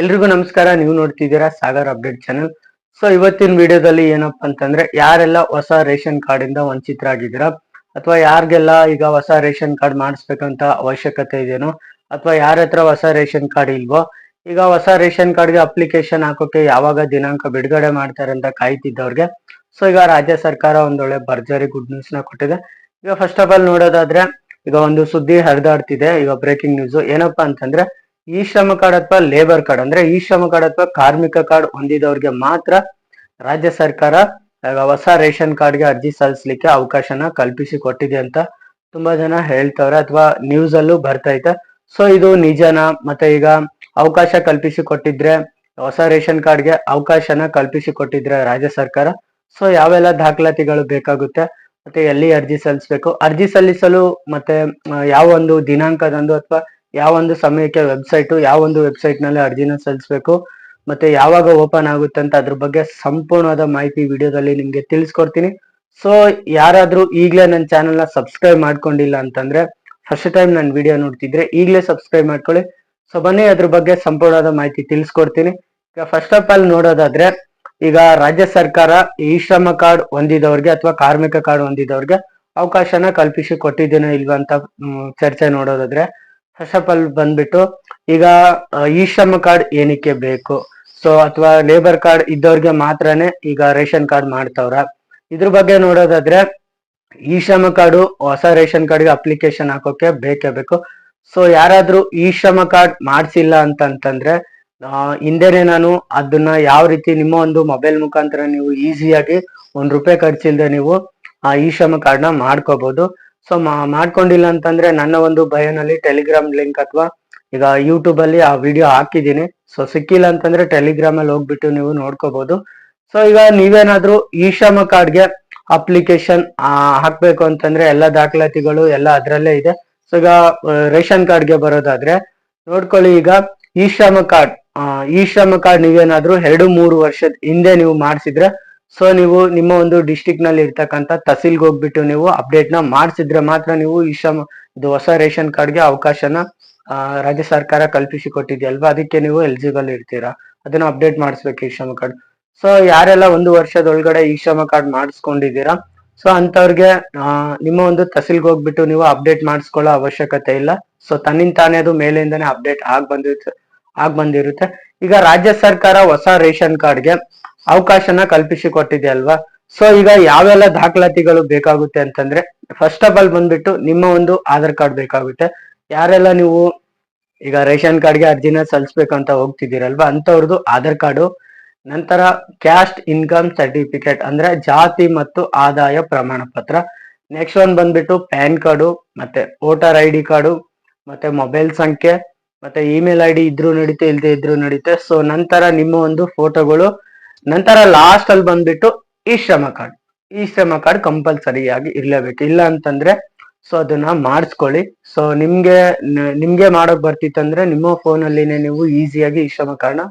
ಎಲ್ರಿಗೂ ನಮಸ್ಕಾರ. ನೀವು ನೋಡ್ತಿದ್ದೀರಾ ಸಾಗರ್ ಅಪ್ಡೇಟ್ ಚಾನಲ್. ಸೊ ಇವತ್ತಿನ ವಿಡಿಯೋದಲ್ಲಿ ಏನಪ್ಪಾ ಅಂತಂದ್ರೆ, ಯಾರೆಲ್ಲ ಹೊಸ ರೇಷನ್ ಕಾರ್ಡ್ ಇಂದ ವಂಚಿತರಾಗಿದ್ದೀರಾ ಅಥವಾ ಯಾರಿಗೆಲ್ಲ ಈಗ ಹೊಸ ರೇಷನ್ ಕಾರ್ಡ್ ಮಾಡಿಸ್ಬೇಕಂತ ಅವಶ್ಯಕತೆ ಇದೆಯೋ ಅಥವಾ ಯಾರ ಹತ್ರ ಹೊಸ ರೇಷನ್ ಕಾರ್ಡ್ ಇಲ್ವೋ, ಈಗ ಹೊಸ ರೇಷನ್ ಕಾರ್ಡ್ಗೆ ಅಪ್ಲಿಕೇಶನ್ ಹಾಕೋಕೆ ಯಾವಾಗ ದಿನಾಂಕ ಬಿಡುಗಡೆ ಮಾಡ್ತಾರೆ ಅಂತ ಕಾಯ್ತಿದ್ದವ್ರಿಗೆ. ಸೊ ಈಗ ರಾಜ್ಯ ಸರ್ಕಾರ ಒಂದೊಳ್ಳೆ ಭರ್ಜರಿ ಗುಡ್ ನ್ಯೂಸ್ನ ಕೊಟ್ಟಿದೆ. ಈಗ ಫಸ್ಟ್ ಆಫ್ ಆಲ್ ನೋಡೋದಾದ್ರೆ, ಈಗ ಒಂದು ಸುದ್ದಿ ಹರಿದಾಡ್ತಿದೆ, ಈಗ ಬ್ರೇಕಿಂಗ್ ನ್ಯೂಸ್ ಏನಪ್ಪಾ ಅಂತಂದ್ರೆ ಈ ಶ್ರಮ ಕಾರ್ಡ್ ಅಥವಾ ಲೇಬರ್ ಕಾರ್ಡ್ ಅಂದ್ರೆ ಈ ಶ್ರಮ ಕಾರ್ಡ್ ಅಥವಾ ಕಾರ್ಮಿಕ ಕಾರ್ಡ್ ಹೊಂದಿದವ್ರಿಗೆ ಮಾತ್ರ ರಾಜ್ಯ ಸರ್ಕಾರ ಹೊಸ ರೇಷನ್ ಕಾರ್ಡ್ಗೆ ಅರ್ಜಿ ಸಲ್ಲಿಸಲಿಕ್ಕೆ ಅವಕಾಶನ ಕಲ್ಪಿಸಿ ಕೊಟ್ಟಿದೆ ಅಂತ ತುಂಬಾ ಜನ ಹೇಳ್ತವ್ರೆ ಅಥವಾ ನ್ಯೂಸ್ ಅಲ್ಲೂ ಬರ್ತೈತೆ ಸೊ ಇದು ನಿಜನ? ಮತ್ತೆ ಈಗ ಅವಕಾಶ ಕಲ್ಪಿಸಿ ಕೊಟ್ಟಿದ್ರೆ, ಹೊಸ ರೇಷನ್ ಕಾರ್ಡ್ಗೆ ಅವಕಾಶನ ಕಲ್ಪಿಸಿ ಕೊಟ್ಟಿದ್ರೆ ರಾಜ್ಯ ಸರ್ಕಾರ? ಸೊ ಯಾವೆಲ್ಲ ದಾಖಲಾತಿಗಳು ಬೇಕಾಗುತ್ತೆ? ಮತ್ತೆ ಎಲ್ಲಿ ಅರ್ಜಿ ಸಲ್ಲಿಸಬೇಕು? ಅರ್ಜಿ ಸಲ್ಲಿಸಲು ಮತ್ತೆ ಯಾವ ಒಂದು ದಿನಾಂಕದಂದು ಅಥವಾ ಯಾವ ಒಂದು ಸಮಯಕ್ಕೆ ವೆಬ್ಸೈಟ್ ಯಾವ ಒಂದು ವೆಬ್ಸೈಟ್ನಲ್ಲಿ ಅರ್ಜಿನ ಸಲ್ಲಿಸಬೇಕು, ಮತ್ತೆ ಯಾವಾಗ ಓಪನ್ ಆಗುತ್ತೆ ಅಂತ ಅದ್ರ ಬಗ್ಗೆ ಸಂಪೂರ್ಣವಾದ ಮಾಹಿತಿ ವಿಡಿಯೋದಲ್ಲಿ ನಿಮ್ಗೆ ತಿಳಿಸ್ಕೊಡ್ತೀನಿ. ಸೊ ಯಾರಾದ್ರೂ ಈಗಲೇ ನನ್ನ ಚಾನೆಲ್ನ ಸಬ್ಸ್ಕ್ರೈಬ್ ಮಾಡ್ಕೊಂಡಿಲ್ಲ ಅಂತಂದ್ರೆ ಫಸ್ಟ್ ಟೈಮ್ ನನ್ನ ವಿಡಿಯೋ ನೋಡ್ತಿದ್ರೆ ಈಗಲೇ ಸಬ್ಸ್ಕ್ರೈಬ್ ಮಾಡ್ಕೊಳ್ಳಿ. ಸೊ ಬನ್ನಿ ಅದ್ರ ಬಗ್ಗೆ ಸಂಪೂರ್ಣವಾದ ಮಾಹಿತಿ ತಿಳಿಸ್ಕೊಡ್ತೀನಿ. ಈಗ ಫಸ್ಟ್ ಆಫ್ ಆಲ್ ನೋಡೋದಾದ್ರೆ, ಈಗ ರಾಜ್ಯ ಸರ್ಕಾರ ಈ ಶ್ರಮ ಕಾರ್ಡ್ ಹೊಂದಿದವ್ರಿಗೆ ಅಥವಾ ಕಾರ್ಮಿಕ ಕಾರ್ಡ್ ಹೊಂದಿದವ್ರಿಗೆ ಅವಕಾಶನ ಕಲ್ಪಿಸಿ ಕೊಟ್ಟಿದ್ದೇನೋ ಇಲ್ವಾ ಅಂತ ಚರ್ಚೆ ನೋಡೋದಾದ್ರೆ ಫಸ್ಟ್ ಆಫ್ ಬಂದ್ಬಿಟ್ಟು ಈಗ ಇ ಶ್ರಮ ಕಾರ್ಡ್ ಏನಕ್ಕೆ ಬೇಕು? ಸೊ ಅಥವಾ ಲೇಬರ್ ಕಾರ್ಡ್ ಇದ್ದವ್ರಿಗೆ ಮಾತ್ರನೇ ಈಗ ರೇಷನ್ ಕಾರ್ಡ್ ಮಾಡ್ತಾವ್ರ. ಇದ್ರ ಬಗ್ಗೆ ನೋಡೋದಾದ್ರೆ ಇ ಶ್ರಮ ಕಾರ್ಡು ಹೊಸ ರೇಷನ್ ಕಾರ್ಡ್ಗೆ ಅಪ್ಲಿಕೇಶನ್ ಹಾಕೋಕೆ ಬೇಕೇ ಬೇಕು. ಸೊ ಯಾರಾದ್ರೂ ಈ ಶ್ರಮ ಕಾರ್ಡ್ ಮಾಡ್ಸಿಲ್ಲ ಅಂತಂತಂದ್ರೆ ಹಿಂದೆನೆ ನಾನು ಅದನ್ನ ಯಾವ ರೀತಿ ನಿಮ್ಮ ಒಂದು ಮೊಬೈಲ್ ಮುಖಾಂತರ ನೀವು ಈಸಿಯಾಗಿ ಒಂದ್ ರೂಪಾಯಿ ಖರ್ಚಿಲ್ದೆ ನೀವು, ಆ ಇ ಶ್ರಮ ಕಾರ್ಡ್ನ ಮಾಡ್ಕೋಬಹುದು ಸೊ ಮಾಡ್ಕೊಂಡಿಲ್ಲ ಅಂತಂದ್ರೆ ನನ್ನ ಒಂದು ಬಯೋನಲ್ಲಿ ಟೆಲಿಗ್ರಾಮ್ ಲಿಂಕ್ ಅಥವಾ ಈಗ ಯೂಟ್ಯೂಬ್ ಅಲ್ಲಿ ಆ ವಿಡಿಯೋ ಹಾಕಿದ್ದೀನಿ. ಸೊ ಸಿಕ್ಕಿಲ್ಲ ಅಂತಂದ್ರೆ ಟೆಲಿಗ್ರಾಮ್ ಅಲ್ಲಿ ಹೋಗ್ಬಿಟ್ಟು ನೀವು ನೋಡ್ಕೋಬಹುದು ಸೊ ಈಗ ನೀವೇನಾದ್ರೂ ಈ ಶ್ರಮ ಕಾರ್ಡ್ಗೆ ಅಪ್ಲಿಕೇಶನ್ ಹಾಕ್ಬೇಕು ಅಂತಂದ್ರೆ ಎಲ್ಲ ದಾಖಲಾತಿಗಳು ಎಲ್ಲ ಅದ್ರಲ್ಲೇ ಇದೆ. ಸೊ ಈಗ ರೇಷನ್ ಕಾರ್ಡ್ಗೆ ಬರೋದಾದ್ರೆ ನೋಡ್ಕೊಳ್ಳಿ ಈಗ ಈ ಶ್ರಮ ಕಾರ್ಡ್ ಈ ಶ್ರಮ ಕಾರ್ಡ್ ನೀವೇನಾದ್ರೂ ಎರಡು ಮೂರು ವರ್ಷದ ಹಿಂದೆ ನೀವು ಮಾಡಿಸಿದ್ರೆ ಸೊ ನೀವು ನಿಮ್ಮ ಒಂದು ಡಿಸ್ಟಿಕ್ನಲ್ಲಿ ಇರ್ತಕ್ಕಂಥ ತಹಸೀಲ್ಗೆ ಹೋಗ್ಬಿಟ್ಟು ನೀವು ಅಪ್ಡೇಟ್ನ ಮಾಡಿಸಿದ್ರೆ ಮಾತ್ರ ನೀವು ಈ ಶ್ರಮ, ಇದು ಹೊಸ ರೇಷನ್ ಕಾರ್ಡ್ಗೆ ಅವಕಾಶನ ರಾಜ್ಯ ಸರ್ಕಾರ ಕಲ್ಪಿಸಿ ಕೊಟ್ಟಿದೆಯಲ್ವಾ? ಅದಕ್ಕೆ ನೀವು ಎಲಿಜಿಬಲ್ ಇರ್ತೀರಾ? ಅದನ್ನ ಅಪ್ಡೇಟ್ ಮಾಡಿಸ್ಬೇಕು ಈ ಶ್ರಮ ಕಾರ್ಡ್ ಸೊ ಯಾರೆಲ್ಲ ಒಂದು ವರ್ಷದೊಳಗಡೆ ಈ ಶ್ರಮ ಕಾರ್ಡ್ ಮಾಡಿಸ್ಕೊಂಡಿದ್ದೀರಾ? ಸೊ ಅಂತವ್ರಿಗೆ ನಿಮ್ಮ ಒಂದು ತಹಸೀಲ್ಗೆ ಹೋಗ್ಬಿಟ್ಟು ನೀವು ಅಪ್ಡೇಟ್ ಮಾಡಿಸ್ಕೊಳ್ಳೋ ಅವಶ್ಯಕತೆ ಇಲ್ಲ. ಸೊ ತನ್ನಿಂದ ತಾನೇ ಅದು ಮೇಲಿಂದಾನೇ ಅಪ್ಡೇಟ್ ಆಗ್ ಬಂದಿರುತ್ತೆ ಆಗ್ ಬಂದಿರುತ್ತೆ. ಈಗ ರಾಜ್ಯ ಸರ್ಕಾರ ಹೊಸ ರೇಷನ್ ಕಾರ್ಡ್ಗೆ ಅವಕಾಶನ ಕಲ್ಪಿಸಿ ಕೊಟ್ಟಿದೆ ಅಲ್ವಾ? ಸೊ ಈಗ ಯಾವೆಲ್ಲ ದಾಖಲಾತಿಗಳು ಬೇಕಾಗುತ್ತೆ ಅಂತಂದ್ರೆ ಫಸ್ಟ್ ಆಫ್ ಆಲ್ ಬಂದ್ಬಿಟ್ಟು ನಿಮ್ಮ ಒಂದು ಆಧಾರ್ ಕಾರ್ಡ್ ಬೇಕಾಗುತ್ತೆ. ಯಾರೆಲ್ಲ ನೀವು ಈಗ ರೇಷನ್ ಕಾರ್ಡ್ಗೆ ಅರ್ಜಿನ ಸಲ್ಲಿಸ್ಬೇಕಂತ ಹೋಗ್ತಿದ್ದೀರಲ್ವಾ ಅಂತವ್ರದ್ದು ಆಧಾರ್ ಕಾರ್ಡು, ನಂತರ ಕ್ಯಾಸ್ಟ್ ಇನ್ಕಮ್ ಸರ್ಟಿಫಿಕೇಟ್, ಅಂದ್ರೆ ಜಾತಿ ಮತ್ತು ಆದಾಯ ಪ್ರಮಾಣ ಪತ್ರ ನೆಕ್ಸ್ಟ್ ಒನ್ ಬಂದ್ಬಿಟ್ಟು ಪ್ಯಾನ್ ಕಾರ್ಡು, ಮತ್ತೆ ವೋಟರ್ ಐ ಡಿ ಕಾರ್ಡು, ಮತ್ತೆ ಮೊಬೈಲ್ ಸಂಖ್ಯೆ, ಮತ್ತೆ ಇಮೇಲ್ ಐ ಡಿ ಇದ್ರೂ ನಡೀತೆ, ಇಲ್ದೇ ಇದ್ರೂ ನಡೀತೆ. ಸೊ ನಂತರ ನಿಮ್ಮ ಒಂದು ಫೋಟೋಗಳು ನಂತರ ಲಾಸ್ಟ್ ಅಲ್ಲಿ ಬಂದ್ಬಿಟ್ಟು ಈ ಶ್ರಮ ಕಾರ್ಡ್ ಈ ಶ್ರಮ ಕಾರ್ಡ್ ಕಂಪಲ್ಸರಿಯಾಗಿ ಇರ್ಲೇಬೇಕು. ಇಲ್ಲ ಅಂತಂದ್ರೆ ಸೊ ಅದನ್ನ ಮಾಡಿಸ್ಕೊಳ್ಳಿ. ಸೊ ನಿಮ್ಗೆ ನಿಮ್ಗೆ ಮಾಡೋಕ್ ಬರ್ತಿತ್ತಂದ್ರೆ ನಿಮ್ಮ ಫೋನ್ ಅಲ್ಲಿನೇ ನೀವು ಈಸಿಯಾಗಿ ಈ ಶ್ರಮ ಕಾರ್ಡ್ನ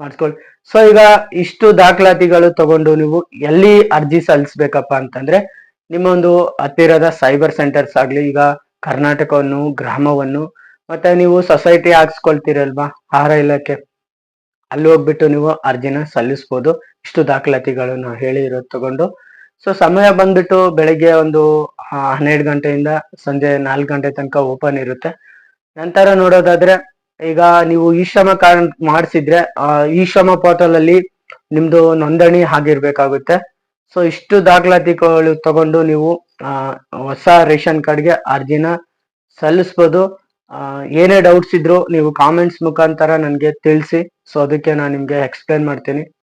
ಮಾಡಿಸ್ಕೊಳ್ಳಿ. ಸೊ ಈಗ ಇಷ್ಟು ದಾಖಲಾತಿಗಳು ತಗೊಂಡು ನೀವು ಎಲ್ಲಿ ಅರ್ಜಿ ಸಲ್ಲಿಸ್ಬೇಕಪ್ಪ ಅಂತಂದ್ರೆ ನಿಮ್ಮ ಒಂದು ಹತ್ತಿರದ ಸೈಬರ್ ಸೆಂಟರ್ಸ್ ಆಗ್ಲಿ, ಈಗ ಕರ್ನಾಟಕವನ್ನು, ಗ್ರಾಮವನ್ನು, ಮತ್ತೆ ನೀವು ಸೊಸೈಟಿ ಹಾಕ್ಸ್ಕೊಳ್ತೀರಲ್ವಾ? ಆಹಾರ ಇಲಾಖೆ. ಅಲ್ಲಿ ಹೋಗ್ಬಿಟ್ಟು ನೀವು ಅರ್ಜಿನ ಸಲ್ಲಿಸ್ಬೋದು. ಇಷ್ಟು ದಾಖಲಾತಿಗಳನ್ನು ಹೇಳಿರೋದು ತಗೊಂಡು. ಸೊ ಸಮಯ ಬಂದ್ಬಿಟ್ಟು ಬೆಳಿಗ್ಗೆ ಒಂದು ಹನ್ನೆರಡು ಗಂಟೆಯಿಂದ ಸಂಜೆ ನಾಲ್ಕು ಗಂಟೆ ತನಕ ಓಪನ್ ಇರುತ್ತೆ. ನಂತರ ನೋಡೋದಾದ್ರೆ, ಈಗ ನೀವು ಈ ಶ್ರಮ ಕಾರ್ಡ್ ಮಾಡಿಸಿದ್ರೆ ಈ ಶ್ರಮ ಪೋರ್ಟಲ್ ಅಲ್ಲಿ ನಿಮ್ದು ನೋಂದಣಿ ಆಗಿರ್ಬೇಕಾಗುತ್ತೆ. ಸೊ ಇಷ್ಟು ದಾಖಲಾತಿಗಳು ತಗೊಂಡು ನೀವು ಹೊಸ ರೇಷನ್ ಕಾರ್ಡ್ಗೆ ಅರ್ಜಿನ ಸಲ್ಲಿಸ್ಬೋದು. ಏನೇ ಡೌಟ್ಸ್ ಇದ್ರು ನೀವು ಕಾಮೆಂಟ್ಸ್ ಮುಖಾಂತರ ನನಗೆ ತಿಳಿಸಿ. ಸೊ ಅದಕ್ಕೆ ನಾನು ನಿಮಗೆ ಎಕ್ಸ್ಪ್ಲೇನ್ ಮಾಡ್ತೀನಿ.